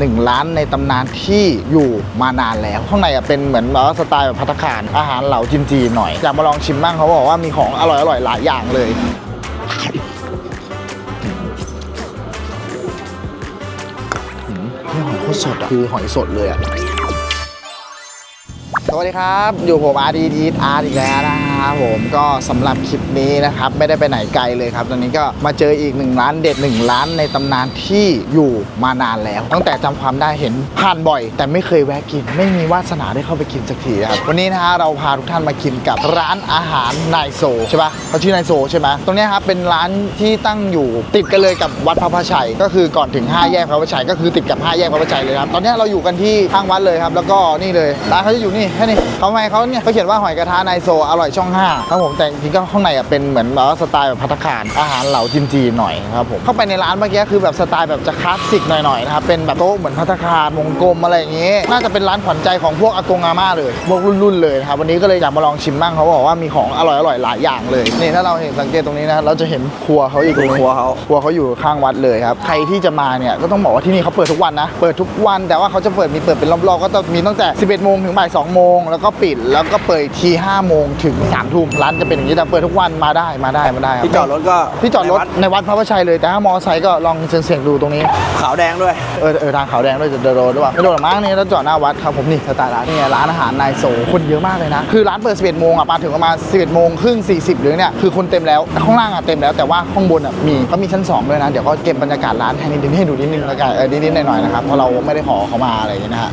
หนึ่งร้านในตำนานที่อยู่มานานแล้ว ข้างในอะเป็นเหมือนแบบว่าสไตล์แบบพัตตาคารอาหารเหล่าจีนๆหน่อย อยากมาลองชิมบ้างเขาบอกว่ามีของอร่อยๆหลายอย่างเลยหืมนี่หอยโคตรสดอะ คือหอยสดเลยอะ สวัสดีครับ อยู่ผมอาร์ดีดีอาร์อีกแล้วนะครับผมก็สำหรับคลิปนี้นะครับ ไม่ได้ไปไหนไกลเลยครับ ตอนนี้ก็มาเจออีกหนึ่งร้านเด็ดหนึ่งร้านในตำนานที่อยู่มานานแล้ว ตั้งแต่จำความได้เห็นผ่านบ่อย แต่ไม่เคยแวะกิน ไม่มีวาสนาได้เข้าไปกินสักทีนะครับวันนี้นะฮะเราพาทุกท่านมากินกับร้านอาหารนายโซใช่ปะเขาชื่อนายโซใช่ไหมตรงนี้ครับเป็นร้านที่ตั้งอยู่ติดกันเลยกับวัดพระพระชัย ก็คือก่อนถึง 5 แยกพระพระชัยก็คือติดกับ 5 แยกพระพระชัยเลยครับตอนนี้เราอยู่กันที่ข้างวัดเลยครับแล้วก็นี่เลยร้านเขาจะอยู่นี่ค่นี้เขาไม่เขาเนี่ยเขาเขียนว่าหอยกระทะนายโซอร่อยช่อง5ครับผมแต่จริงๆก็ข้างในอะเป็นเหมือนแบบว่าสไตล์แบบพัตตาคารอาหารเหลาจีนๆหน่อยครับผมเข้าไปในร้านเมื่อกี้คือแบบสไตล์แบบจะคลาสสิกหน่อยๆนะครับเป็นแบบโต๊ะเหมือนพัตตาคารวงกลมอะไรอย่างงี้ น่าจะเป็นร้านขวัญใจของพวกอากงอาม่าเลยพวกรุ่นๆเลยนะครับวันนี้ก็เลยอยากมาลองชิมบ้างเขาบอกว่ามีของอร่อยๆหลายอย่างเลยนี่ถ้าเราเห็นสังเกตตรงนี้นะเราจะเห็นครัวเขาอยู่ตรงนี้ครัวเขาครัวเขาอยู่ข้างวัดเลยครับใครที่จะมาเนี่ยก็ต้องบอกว่าที่นี่เขาเปิดทุกวันนะเปิดทุกวันแต่ว่าเขาจะเปิดมีเปิดเป็นรอบๆก็จะมีตั้งแต่ 11โมงถึงบ่าย2โมงแล้วก็ปิดแล้วก็เปิดอีกที5โมงถึง3ทุ่มร้านจะเป็นอย่างนี้แต่เปิดทุกวันมาได้มาได้มาได้ครับที่จอดรถก็ที่จอดรถในวัดในวัดพระประชัยเลยแต่ถ้ามอเตอร์ไซค์ก็ลองเสี่ยงๆดูตรงนี้ ขาวแดงด้วยเออเออทางขาวแดงด้วยจะเดินโดนด้วยวะไม่โดนหรอกมั้งนี่แล้วจอดหน้าวัดครับผมนี่สไตล์ร้านนี่ไงร้านอาหารนายโซคนเยอะมากเลยนะ คือร้านเปิด 11โมงอะมาถึงประมาณ11โมงครึ่ง40หรือเนี่ยคือคนเต็มแล้วแต่ข้างล่างอะเต็มแล้วแต่ว่าข้างบนอะมีเขามีชั้น2ด้วยนะเดี๋ยวก็เก็บบรรยากาศร้านให้นิดนึงให้ดูนิดนึงแล้วกันเออนิดๆหน่อยๆนะครับเพราะเราไม่ได้ขอเขามาอะไรอย่างเงี้ยนะฮะ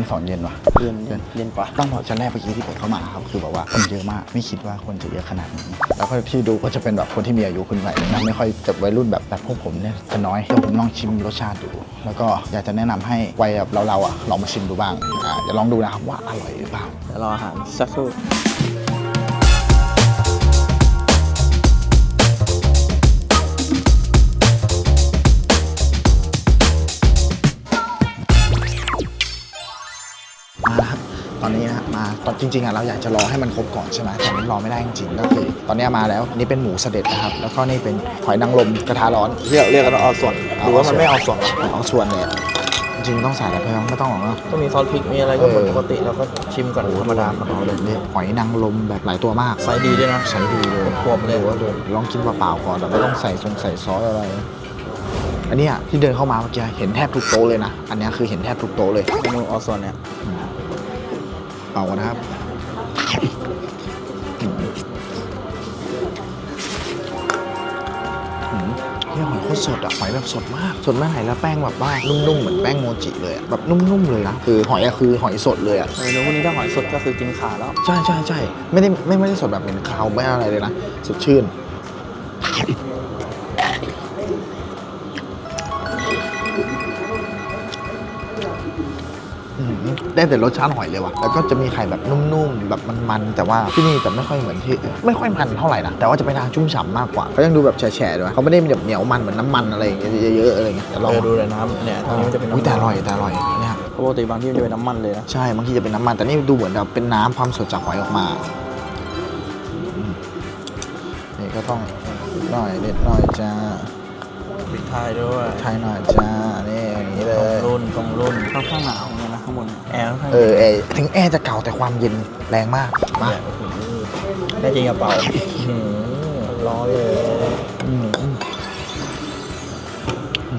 ชั้นสองเย็นวะเย็นเย็นเย็นกว่าต้องบอกชั้นแรกเมื่อกี้ที่ผมเข้ามาครับคือแบบว่าคนเยอะมากไม่คิดว่าคนจะเยอะขนาดนี้แล้วก็ที่ดูก็จะเป็นแบบคนที่มีอายุขึ้นไปนะไม่ค่อยจะวัยรุ่นแบบแบบพวกผมเนี่ยจะน้อยเดี๋ยวผมลองชิมรสชาติดู แล้วก็อยากจะแนะนำให้วัยแบบเราๆอะลองมาชิมดูบ้างอ่าเดี๋ยวลองดูนะครับว่าอร่อยหรือเปล่าเดี๋ยวรออาหารสักครู่ อนนี้นะฮะมาตอนจริงๆอะเราอยากจะรอให้มันครบก่อนใช่ไหมแต่มันรอไม่ได้จริงๆก็คือตอนนี้มาแล้วนี่เป็นหมูเสด็จนะครับแล้วก็นี่เป็นหอยนางรมกระทะร้อน เรียกเรียกกันว่าเอาส่วนหรือว่ามันไม่เอาส่วนเอาส่วนเลยอะจริงๆต้องใส่อะไรเพิ่มไม่ต้องหรอกเนาะต้องมีซอสพริกมีอะไรก็เหมือนปกติเราก็ชิมก่อนธรรมดาก่อนเอาเลยนี่หอยนางรมแบบหลายตัวมากไซส์ดีด้วยนะ ใช้ดีเลยขวบเลย ดูว่าดูลองกินเปล่าๆก่อนแต่ไม่ต้องใส่ทรงใส่ซอสอะไร อันเนี้ยที่เดินเข้ามาเมื่อกี้เห็นแทบทุกโต๊ะเลยนะ อันเนี้ยคือเห็นแทบทุกโต๊ะเลย เมนูเอาส่วนเนี่ย เป่ากันนะครับอืมเนี่ยหอยโคตรสดอะหอยแบบสดมากสดมากไหนแล้วแป้งแบบว่านุ่มๆเหมือนแป้งโมจิเลยอะแบบนุ่มๆเลยนะคือหอยอะคือหอยสดเลยอะเมนูพวกนี้ถ้าหอยสดก็คือกินขาแล้วใช่ใช่ใช่ไม่ได้ไม่ไม่ได้สดแบบเหม็นคาวไม่อะไรเลยนะสดชื่น ได้แต่รสชาติหอยเลยว่ะ แล้วก็จะมีไข่แบบนุ่มๆ แบบมันๆ แต่ว่าที่นี่จะไม่ค่อยเหมือนที่ไม่ค่อยมันเท่าไหร่นะ แต่ว่าจะไปทางชุ่มฉ่ำมากกว่าเขายังดูแบบแฉะๆด้วยเขาไม่ได้แบบเหนียวมันเหมือนน้ำมันอะไรอย่างเงี้ยเยอะๆอะไรอย่างเงี้ยแต่ลองเออดูเลยน้ำเนี่ยอันนี้มันจะเป็นอุ๊ยน้ำแต่อร่อยแต่อร่อยเนี่ยเพราะปกติบางที่มันจะเป็นน้ำมันเลยนะ ใช่บางทีจะเป็นน้ำมันแต่นี่ดูเหมือนแบบเป็นน้ำความสดจากหอยออกมาอืมนี่ก็ต้องนิดหน่อยเด็ดหน่อยจ้าพริกไทยด้วยไทยหน่อยจ้านี่อย่างนี้เลตรงย รุ่นตรงรุ่นค่อนข้างหนาวเนี่ยนะ ข้างบนแอร์ค่อนข้างเออเออถึงแอร์จะเก่าแต่ความเย็นแรงมากมา เนี่ยโอ้โหแน่จริงกระเป๋าอื้อหือร้อนเลยอืมอืมอื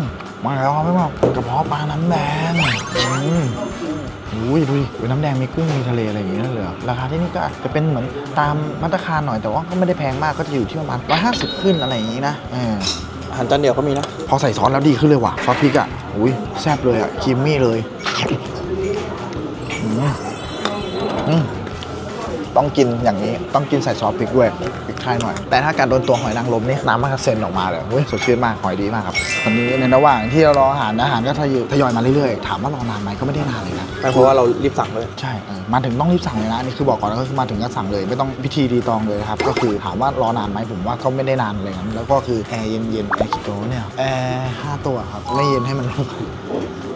มมาแล้วครับพี่บอกกระเพาะปลาน้ำแดงอืมอุ้ยดูดิอุ๊ยน้ำแดงมีกุ้งมีทะเลอะไรอย่างเงี้ยเลยเหรอราคาที่นี่ก็อาจจะเป็นเหมือนตามมาตรฐานหน่อยแต่ว่าก็ไม่ได้แพงมากก็จะอยู่ที่ประมาณ150 ขึ้นอะไรอย่างงี้นะเออ อาหารจานเดียวก็มีนะ พอใส่ซอสแล้วดีขึ้นเลยว่ะซอสพริกอะอุ้ยแซ่บเลยอะครีมมี่เลยต้องกินอย่างนี้ต้องกินใส่ซอสพริกด้วย พริกไทยหน่อย แต่ถ้าการโดนตัวหอยนางรมนี่น้ำมันกระเซ็นออกมาเลยเฮ้ยสดชื่นมากหอยดีมากครับตอนนี้ในระหว่างที่เรารออาหารอาหารก็ทยอยทยอยมาเรื่อยๆถามว่ารอนานไหมก็ไม่ได้นานเลยนะไม่เพราะว่าเรารีบสั่งเลยใช่เออมาถึงต้องรีบสั่งเลยนะอันนี่คือบอกก่อนนะก็คือมาถึงก็สั่งเลย ไม่ต้องพิธีรีตองเลยนะครับก็คือถามว่ารอนานไหมผมว่าก็ไม่ได้นานเลยนะแล้วก็คือแอร์เย็นๆแอร์กี่ตัวเนี่ยแอร์ห้าตัวครับไม่เย็นให้มันลง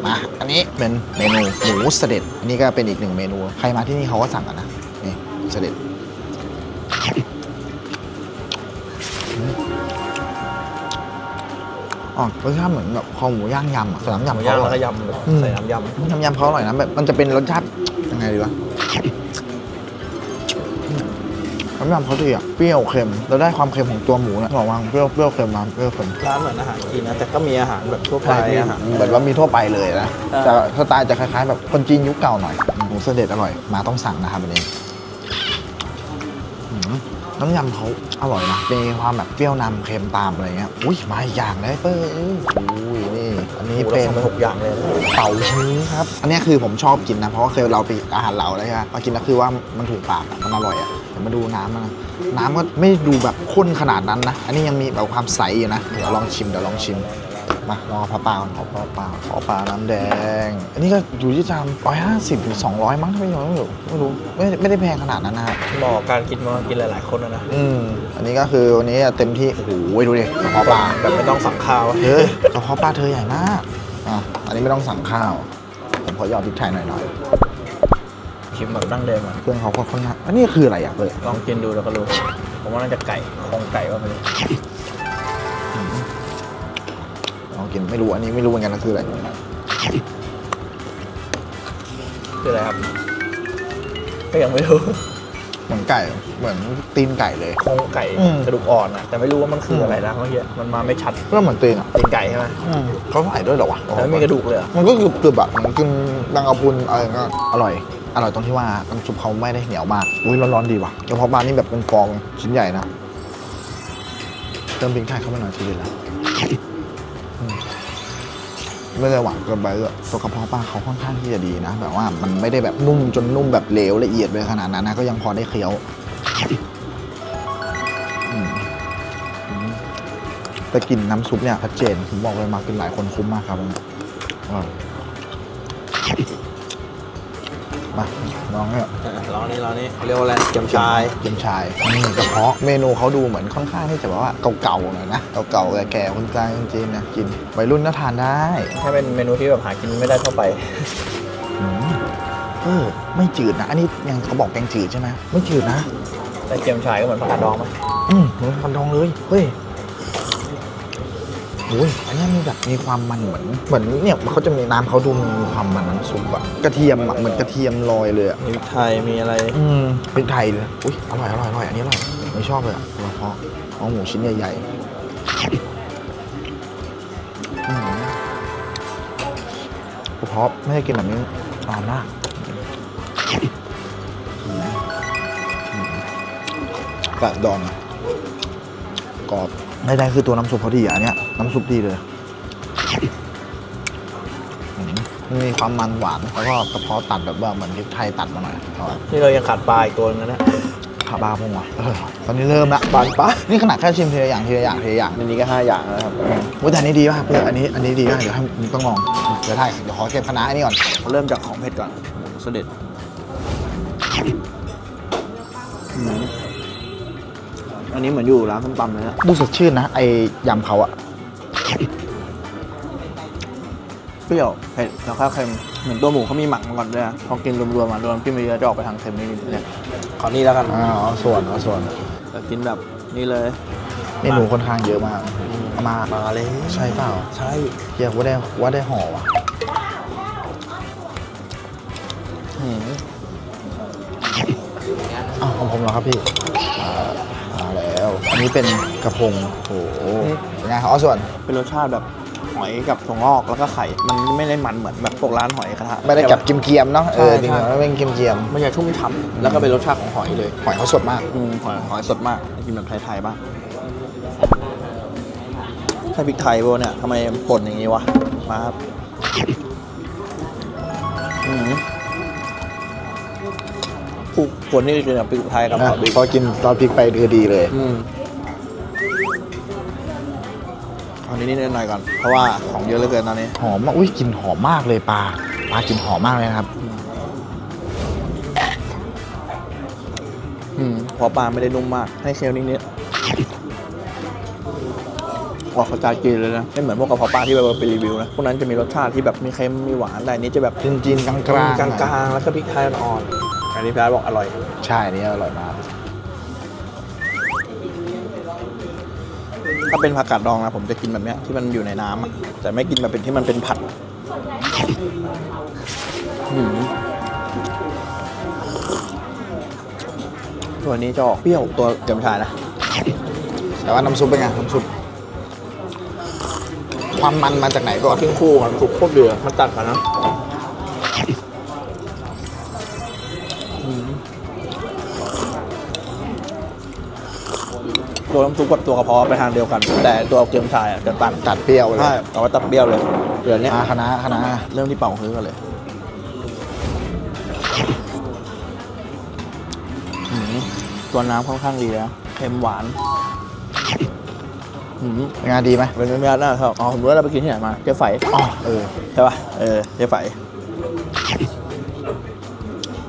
มาอันนี้เป็นเมนูหมูเสด็จอันนี้ก็เป็นอีกหนึ่งเมนู ใครมาที่นี่เขาก็สั่งกันนะนี่เสด็จ อ๋อรสชาติเหมือนแบบคอหมูย่างยำอะแต่น้ำหยำมูเขาย่างอแล้วร่อยก็ยำเลยอืมใส่น้ำยน้ำยำเขาอร่อยนะแบบมันจะเป็นรสชาติยังไงดีวะน้ำยำเขาดีอะเปรี้ยวเค็มแล้วได้ความเค็มของตัวหมูนะบอกว่าเปรี้ยวเปรี้ยวเค็มมาเปรี้ยวเค็มำร้านเหมือนอาหารจีนนะแต่ก็มีอาหารแบบทั่วไปใช่พี่อาหาร เหมือนว่ามีทั่วไปเลยนะเออแต่สไตล์จะคล้ายๆ แบบคนจีนยุคเก่าหน่อยหมูเสด็จอร่อยมาต้องสั่งนะครับอันนี้อืม น้ำยำเขาอร่อยนะมีความแบบเปรี้ยวนำเค็มตามอะไรเงี้ยอุ้ยมาอีกอย่างเลยเปิ้ลอุ้ยนี่อันนี้หมูเป็เรานทำไปหกอย่างเลยเป่าชื้อครับ อันนี้คือผมชอบกินนะ เพราะว่าเคยเราไปอาหารเราแล้วใช่ไหมมากินแล้วคือว่ามันถูกปากอะมันอร่อยอะเดี๋ยวมาดูน้ำมันนะน้ำก็ไม่ดูแบบข้นขนาดนั้นนะ อันนี้ยังมีแบบความใสอยู่นะ เดี๋ยวลองชิมเดี๋ยวลองชิม มาลองเอาปลาเปล่าก่อนขอปลาเปล่าขอปลาน้ำแดง อันนี้ก็อยู่ที่จานร้อยห้าสิบถึงสองร้อยมั้งถ้าไม่ยอมไม่รู้ไม่รู้ไม่ไม่ได้แพงขนาดนั้นนะครับเหมาะกับการกินมากินหลาย ๆ คนนะนะอืมอันนี้ก็คือวันนี้เต็มที่โอ้โหดูดิกระเพาะปลาแบบไม่ต้องสั่งข้าวเฮ้ยกระเพาะปลาเธอใหญ่มากอะอันนี้ไม่ต้องสั่งข้าว ผมขอหยอดพริกไทยหน่อยชิมแบบดั้งเดิมอะๆเครื่องเขาก็ค่อนข้างอันนี้คืออะไรอะเว้ยลองกินดูแล้วก็รู้ ผมว่าน่าจะไก่โครงไก่ว่าไปเลย ลองกินไม่รู้อันนี้ไม่รู้เหมือนกันนะคืออะไรคืออะไรครับก็ยังไม่รู้เหมือนไก่เหมือนตีนไก่เลยโครงไก่อืม กระดูกอ่อนอะแต่ไม่รู้ว่ามันคืออะไรนะเมื่อกี้มันมาไม่ชัดก็เหมือนตีนอะตีนไก่ใช่ไหมอืมเขาใส่ด้วยเหรอวะแต่ไม่มีกระดูกเลยเหรอมันก็คือคือแบบเหมือนกินดังกะพรุนอะไรก็อร่อยอร่อยตรงที่ว่าน้ำซุปเขาไม่ได้เหนียวมากอุ้ยร้อนๆดีว่ะกระเพาะปลานี่แบบเป็นฟองชิ้นใหญ่นะเติมพริกไทยเข้าไปหน่อยทีเดียวแล้วอืม ไม่ได้หวานเกินไปเลยตัวกระเพาะปลาเขาค่อนข้างที่จะดีนะ แบบว่ามันไม่ได้แบบนุ่มจนนุ่มแบบเหลวละเอียดเลยขนาดนั้นนะ ก็ยังพอได้เคี้ยวอืมอืมแต่กลินน้ำซุปเนี่ยชัดเจนผมบอกเลยมากินหลายคนคุ้มมากครับอร่อยมาลองเนี่ยอะร้า นนี้ร้านนี้เขาเรียกว่าอะไรเกี๊ยมชายเกี๊ยมชายนี่กระเพาะเมนูเขาดูเหมือนค่อนข้างที่จะแบบว่าเก่าๆหน่อยนะเก่าๆแก่ๆคนกลางคนจีนนะกินวัยรุ่นก็ทานได้ถ้าเป็นเมนูที่แบบหากินไม่ได้ทั่วไปอืมเออไม่จืดนะอันนี้ยังเขาบอกแกงจืดใช่ไหมไม่จืดนะแต่เกี๊ยมชายก็เหมือนผักกาดดองไหมอืมเหมือนฟันทองเลยเฮ้ย โอ้ยอันนี้มีแบบมีความมันเหมือนเหมือนเนี่ยเขาจะมีน้ำเขาดูมีความมันน้ำซุปอะกระเทียมอะเหมือนกระเทียมลอยเลยอะมีพริกไทยมีอะไรอืมเป็นไทยเลยอุ้ยอร่อยอร่อยอร่อยอันนี้อร่อยไม่ชอบเลยอะกระเพาะเอาหมูชิ้นใหญ่ๆอืมกระเพาะไม่ได้กินแบบนี้นานมากอืมอืมกระดอนกรอบ ได้ได้คือตัวน้ำซุปเขาดีอะอันเนี้ยน้ำซุปดีเลยอืมมันมีความมันหวานแล้วก็กระเพาะตัดแบบว่าเหมือนพริกไทยตัดมาหน่อยอร่อย นี่เรายังขาดปลาอีกตัวนึงนะเนี่ยขาบาพงว่ะเออตอนนี้เริ่มละบานปะนี่ขนาดแค่ชิมทีละอย่างทีละอย่างทีละอย่างในนี้ก็ห้าอย่างแล้วครับว่าแต่อันนี้ดีมากเพื่อนอันนี้อันนี้ดีมากเดี๋ยวให้มึงต้องลองเดี๋ยวถ่ายเดี๋ยวขอเก็บคณะอันนี้ก่อน เริ่มจากของเผ็ดก่อนเสด็จ อันนี้เหมือนอยู่ร้านส้มตำเลยนะดูสดชื่นนะ ไอยำเขาอะเปรี้ยวเผ็ดแล้วก็เค็มเหมือนตัวหมูเขามีหมักมาก่อนด้วยนะพอกินรวมๆมาโดนกินไปเยอะจะออกไปทางเค็มนิดๆเนี่ยขอนี่แล้วกันอ่าเอาส่วนเอาส่วนแต่กินแบบนี่เลยเมนูค่อนข้างเยอะมากเอามามาเลยใช่เปล่าใช่เกียว่าได้ว่าได้ห่อว่ะอืมอ้าวของผมเหรอครับพี่อ่ามาแล้ ว อันนี้เป็นกระพงโอ้โหเป็นไงครับเอาส่วน เป็นรสชาติแบบหอยกับถั่วงอกแล้วก็ไข่ มันไม่ได้มันเหมือนแบบพวกร้านหอยกระทะไม่ได้กับกิมเกียมๆเนาะเออใช่จริงใช่ๆไม่เป็นกิมเกียมๆมันจะชุ่มฉ่ำแล้วก็เป็นรสชาติของหอยเลยหอยเขาสดมากอืมหอยหอยสดมากกินแบบไทยๆบ้างใช่พริกไทยป่ะเนี่ยทำไมป่นอย่างนี้วะมาครับอืม ผู้คนนี่กินแบบพริกไทยกับนะผัดพริกพอกินซอสพริกไปคือดีเลยอืมเอานิดๆหน่อยๆก่อน เพราะว่าของเยอะเหลือเกินตอนนี้ หอมมากอุ้ยกลิ่นหอมมากเลยปลาปลากลิ่นหอมมากเลยนะครับ อืมเพอปลาไม่ได้นุ่มมาก ให้เคี้ยวนิดๆออกเขาจากกินเลยนะ ไม่เหมือนพวกกระเพาะปลาที่เราไปรีวิวนะ พวกนั้นจะมีรสชาติที่แบบมีเค็มมีหวานแต่อันนี้จะแบบ จีนจีนๆกลางกลางกลางๆ แล้วก็พริกไทยอ่อนๆ อันนี้พี่อาร์ตบอกอร่อย ใช่อันนี่อร่อยมาก ถ้าเป็นผักกาดดองนะผมจะกินแบบเนี้ยที่มันอยู่ในน้ำอะแต่ไม่กินแบบเป็นที่มันเป็นผัดหืมตัวนี้จะออกเปรี้ยวตัวเกรียมชายนะ แต่ว่าน้ำซุปเป็นไงน้ำซุปความมันมาจากไหนก่อน ทิ้งคู่กันคลุกโคตรเดือมันตัดกันนะ ตัวน้ำซุปกับตัวกระเพาะไปทางเดียวกัน แต่ตัวเกรียมชายอะจะตัดตัดเปรี้ยวเลยใช่เอาไว้ตัดเปรี้ยวเลยเดือนนี้ยอ่าคณะคณะเริ่มที่เป่าฮื้อกันเลยหืมตัวน้ำค่อนข้างดีแล้วเค็มหวานหืมเป็นไงดีไหมเป็นเนื้อหน้าครับอ๋อผมรู้ว่าเราไปกินที่ไหนมาเจ๊ไฝอ๋อเออใช่ป่ะเออเจ๊ไฝ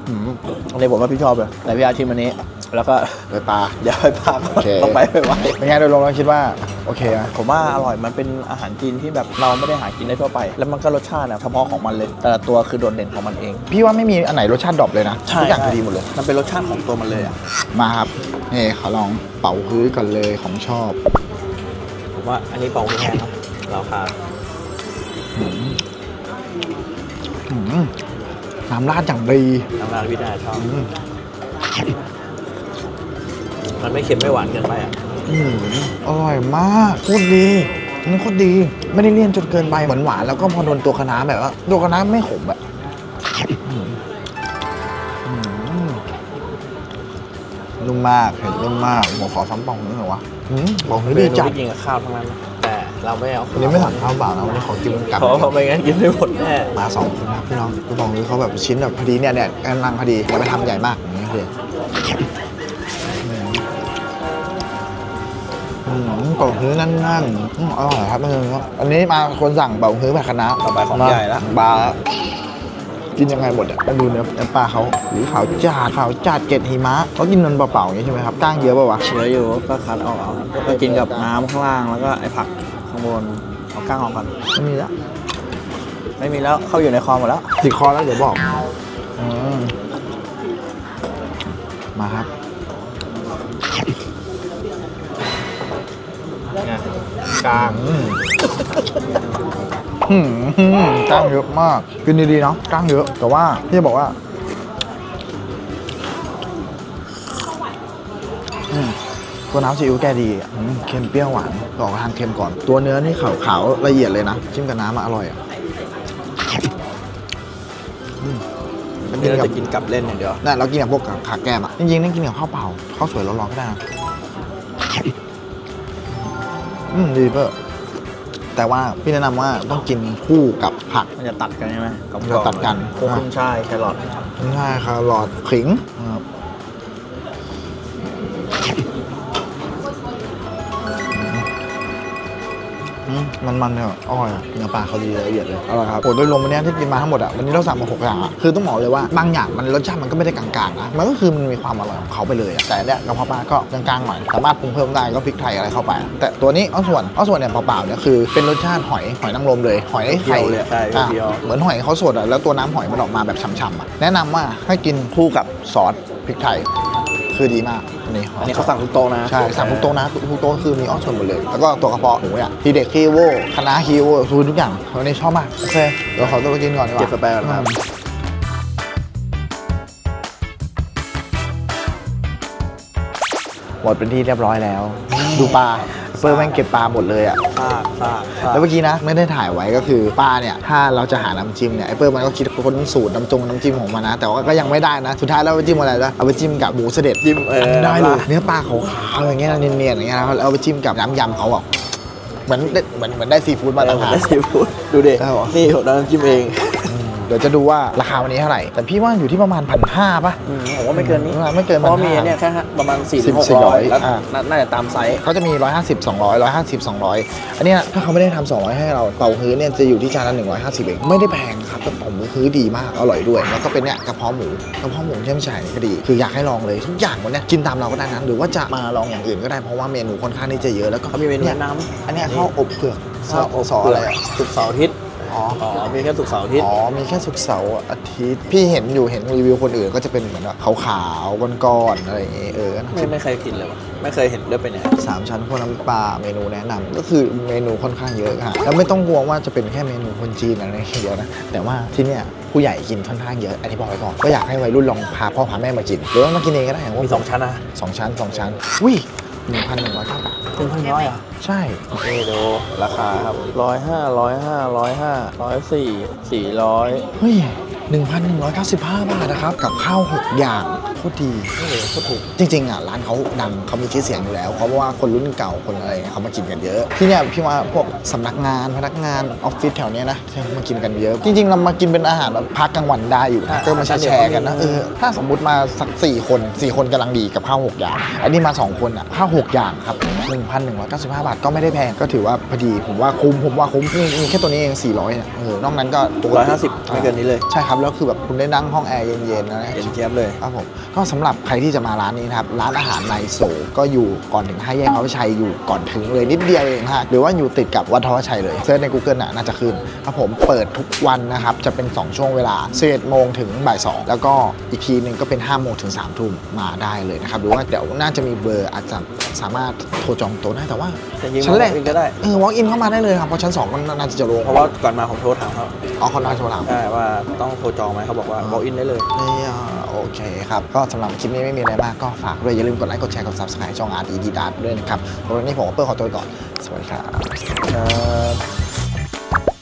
หืมอันนี้ผมว่าพี่ชอบเลยแต่พี่อาชิมอันนี้ แล้วก็ไปปลา เดี๋ยวไปพาโอเค ต้องไปไปไว้เป็นไงโดยรวมเราคิดว่า โอเคไหม ผมว่าอร่อยมันเป็นอาหารจีนที่แบบเราไม่ได้หากินได้ทั่วไป แล้วมันก็รสชาติเนี่ยเฉพาะของมันเลย แต่ละตัวคือโดดเด่นของมันเองพี่ว่าไม่มีอันไหนรสชาติดรอปเลยนะทุกอย่างคือดีหมดเลย มันเป็นรสชาติของตัวมันเลยอะมาครับนี่ขอลองเป่าฮื้อก่อนเลยของชอบผมว่าอันนี้เป่าคือแพงครับราคาหืมน้ำราดอย่างดีทางร้านพี่นาชอบอื มมันไม่เค็มไม่หวานเกินไปอะอืมอร่อยมากโคตรดีนี่โคตรดี ไม่ได้เลี่ยนจนเกินไปเหมือนหวานแล้วก็พอโดนตัวคะน้าแบบว่าตัวคะน้าไม่ขมอะอืมอืมนุ่มมากเห็นนุ่มมาก ผมขอซ้ำปองนึงหน่อยวะอืมปองนี้ดีจัดที่กินกับข้าวทั้งนั้น แต่เราไม่เอาวันนี้ไม่สั่งข้าวเปล่านะวันนี้ขอกินกับเพราะว่าไม่งั้นกินไม่หมดแน่มาสองคนครับพี่น้องพี่บองนี้เขาแบบชิ้นแบบพอดีเนี่ยเนี่ยกำลังพอดีอย่าไปทำใหญ่มากอย่างนี้เลย เป่าฮื้อนั่นๆอืมอร่อยครับเพื่อนครับอันนี้มาคนสั่งเป่าฮื้อแบบคณะต่อไปของใหญ่ละปลาละกินยังไงหมดอะมาดูเนื้อเนื้อปลาเขาหรือขาวจัดขาวจัดเกล็ดหิมะเขากินมันเปล่าๆอย่างนี้ใช่ไหมครับก้างเยอะป่าวะเชื้ออยู่ก็คัดออกเอาก็กินกับน้ำข้างล่างแล้วก็ไอ้ผักข้างบนเอาก้างออกก่อนไม่มีละไม่มีแล้วเข้าอยู่ในคอหมดแล้วติดคอแล้วเดี๋ยวบอกอืมมาครับ กลางอืมอืมกล้างเยอะมาก กินดีๆเนาะกล้างเยอะ แต่ว่าพี่จะบอกว่าอืมตัวน้ำซีอิ๊วแกดีอะอืมเค็มเปรี้ยวหวานออกทางเค็มก่อน ตัวเนื้อนี่ขาวๆละเอียดเลยนะ จิ้มกับน้ำอะอร่อยอะอืมเดี๋ยวเราจะกินกับเล่นอย่างเดียวนั่นเรากินกับพวกขาแก้มอะ จริงๆนั่นกินกับข้าวเปล่าข้าวสวยร้อนๆก็ได้นะ อืมดีเปอร์แต่ว่าพี่แนะนำว่าต้องกินคู่กับผัก มันจะตัดกันใช่ไหมกับมันจะตัดกัน พวกขึ้นช่ายแครอทใช่คาร์ลอดขิง มมันมันๆเนี่ยอร่อยอะเนื้อปลาเขาดีละเอียดเลยอร่อยครับโอ้โดยรวมวันนี้ที่กินมาทั้งหมดอะวันนี้เราสั่งมาหกอย่างอะคือต้องบอกเลยว่าบางอย่างมันรสชาติมันก็ไม่ได้กลางๆนะมันก็คือมันมีความอร่อยของเขาไปเลยอะแต่เนี่ยกระเพาะปลาก็กลางๆหน่อยสามารถปรุงเพิ่มได้ก็พริกไทยอะไรเข้าไป แต่ตัวนี้เอาส่วนเอาส่วนเนี่ยเปล่าๆเนี่ยคือเป็นรสชาติหอยหอยนางรมเลย หอยไข่เลยใช่อะเดียว เหมือนหอยเขาสดอะแล้วตัวน้ำหอยมันออกมาแบบฉ่ำๆอะแนะนำว่าให้กินคู่กับซอสพริกไทย คือดีมากอั นนี้อันนี้เขาสั่งทุกโต๊ะนะใช่สั่งทุกโต๊ะนะทุกโต๊ะคือมีออสส่วนหมดเลย แล้วก็ตัวกระเพาะหมูอะทีเด็กคีโวคณะคีโวทูทุกอย่างวันนี้ชอบมากโอเคเดี๋ยวขอตัวไปกินก่อนดีกว่าเก็บสแปร์ก่อนครับหมดเป็นที่เรียบร้อยแล้ว ดูปลา เฟิร์มแม่งเก็บปลาหมดเลยอะซากซากซากแล้วเมื่อกี้นะไม่ได้ถ่ายไว้ก็คือปลาเนี่ยถ้าเราจะหาน้ำจิ้มเนี่ยไอ้เปิ้ลมันก็คิดค้นสูตรน้ำจงน้ำจิ้มของมันนะ แต่ว่าก็ยังไม่ได้นะ สุดท้ายแล้วเอาไปจิ้มอะไรนะเอาไปจิ้มกับหมูเสด็จจิ้มเออได้เลยเนื้อปลาขาวๆอย่างเงี้ยนะเนียนๆอย่างเงี้ยนะแล้วเอาไปจิ้มกับน้ำยำเขาอะเหมือนได้เหมือนเหมือนได้ซีฟู้ดมาเอตรอฐานได้ซีฟู้ดดูดิได้เหรอนี่ผมน้ำจิ้มเอง เดี๋ยวจะดูว่าราคาวันนี้เท่าไหร่ แต่พี่ว่าอยู่ที่ประมาณพันห้าป่ะอืมผมว่าไม่เกินนี้ไม่เกินเพราะมี1,500เนี่ยแค่ประมาณ4ี่ถึงหก400ร้อยแล้วอ่าน่าน่าจะตามไซส์เขาจะมี 150 200 150 200 อันเนี้ยถ้าเขาไม่ได้ทำ200 ให้เราเป่าฮื้อเนี่ยจะอยู่ที่จานละ150เองไม่ได้แพงครับแต่เป่าฮื้อดีมากอร่อยด้วย แล้วก็เป็นเนี่ยกระเพาะหมูกระเพาะหมูเชื่อมฉ่ายก็ดี คืออยากให้ลองเลยทุกอย่างวันเนี้ยกินตามเราก็ได้นะหรือว่าจะมาลองอย่างอื่นก็ได้เพราะว่าเมนูค่อนข้างที่จะเยอะแล้วก็เขามีเมนูเนี่ยน้ำอันเนี้ยข้าวอบเผือกข้าวอบซออะไรอะสุกร์เสาร์อาทิตย์ อ๋อออ๋อมีแค่สุกร์เสาร์อาทิตย์อ๋อ มีแค่ศุกร์เสาร์อาทิตย์ พี่เห็นอยู่เห็นรีวิวคนอื่นก็จะเป็นเหมือนแบบขาวๆก้อนๆอะไรอย่างเงี้ยเออไม่ไม่เคยกินเลยวะไม่เคยเห็นเลือกเป็นยังไงสามชั้นพวกน้ำปลาเมนูแนะนำก็คือเมนูค่อนข้างเยอะค่ะแล้วไม่ต้องกลัวว่าจะเป็นแค่เมนูคนจีนอะไรอย่างเดียวนะแต่ว่าที่เนี่ยผู้ใหญ่กินค่อนข้างเยอะอันนี้บอกไว้ก่อนก็อยากให้วัยรุ่นลองพาพ่อพาแม่มากินหรือว่ามากินเองก็ได้อย่างว่า มีสองชั้นนะ สองชั้นสองชั้นอุ้ย หนึ่งพันหนึ่งร้อยเก้าบาทเป็นพันร้อยอะใช่นี่ดูราคาครับร้อยห้าร้อยห้าร้อยห้าร้อยสี่สี่ร้อยเฮ้ย1,195 บาทนะครับ กับข้าว 6 อย่าง โคตรดีนี่เลยก็ถูกจริงๆอะร้านเขาดังเขามีชื่อเสียงอยู่แล้วเพราะว่าคนรุ่นเก่าคนอะไรเงี้ยเขามากินกันเยอะ ที่เนี่ยพี่ว่าพวกสำนักงานพนักงานออฟฟิศแถวเนี้ยนะที่เขามากินกันเยอะ จริงๆเรามากินเป็นอาหารแบบพักกลางวันได้อยู่นะอ่าก็มาแชร์ๆกันนะเออถ้าสมมุติมาสัก 4 คน 4 คนกำลังดีกับข้าว6อย่าง อันนี้มา 2 คนอะข้าว6อย่างครับ1,195 บาทก็ไม่ได้แพงก็ถือว่าพอดีผมว่าคุ้มผมว่าคุ้มมีมีแค่ตัวนี้เอง400เนี่ยเออนอกนั้นก็ปกติร้อยห้าสิบไม่เกินนี้เลยใช่ครับแล้วคือแบบคุณได้นั่งห้องแอร์เย็นๆนะเย็นเจี๊ยบเลยครับผมก็สำหรับใครที่จะมาร้านนี้นะครับร้านอาหารในโซลก็อยู่ก่อนถึงห้าแยกพระวิชัยอยู่ก่อนถึงเลยนิดเดียวเองฮะหรือว่าอยู่ติดกับวัดทวชัยเลยเซิร์ชใน Google น่ะน่าจะขึ้นครับผมเปิดทุกวันนะครับจะเป็น 2 ช่วงเวลา11โมงถึงบ่าย2แล้วก็อีกทีหนึ่งก็เป็น5โมงถึง3ทุ่มมาได้เลยนะครับหรือว่าเดี๋ยวน่าจะมีเบอร์อาจจะสามารถโทรจองโต๊ะได้แต่ว่าแต่ยิงชั้นแรก walk in ก็ได้เออ walk in เข้ามาได้เลยครับเพราะชั้นสองก็น่าจะโล่งเพราะว่าก่อนมาผมโทรถามเขาอ๋อคนน้อยโทรถามใช่ว่าต้องโทรจองไหมเขาบอกว่า walk in ได้เลยนี่ อะโอเคครับ ก็สำหรับคลิปนี้ไม่มีอะไรมาก ก็ฝากด้วยอย่าลืมกดไลค์ กดแชร์ กด subscribe ช่องอาร์ตอีดีดาด้วยนะครับวันนี้ผมก็เปิดขอตัวก่อน สวัสดีครับ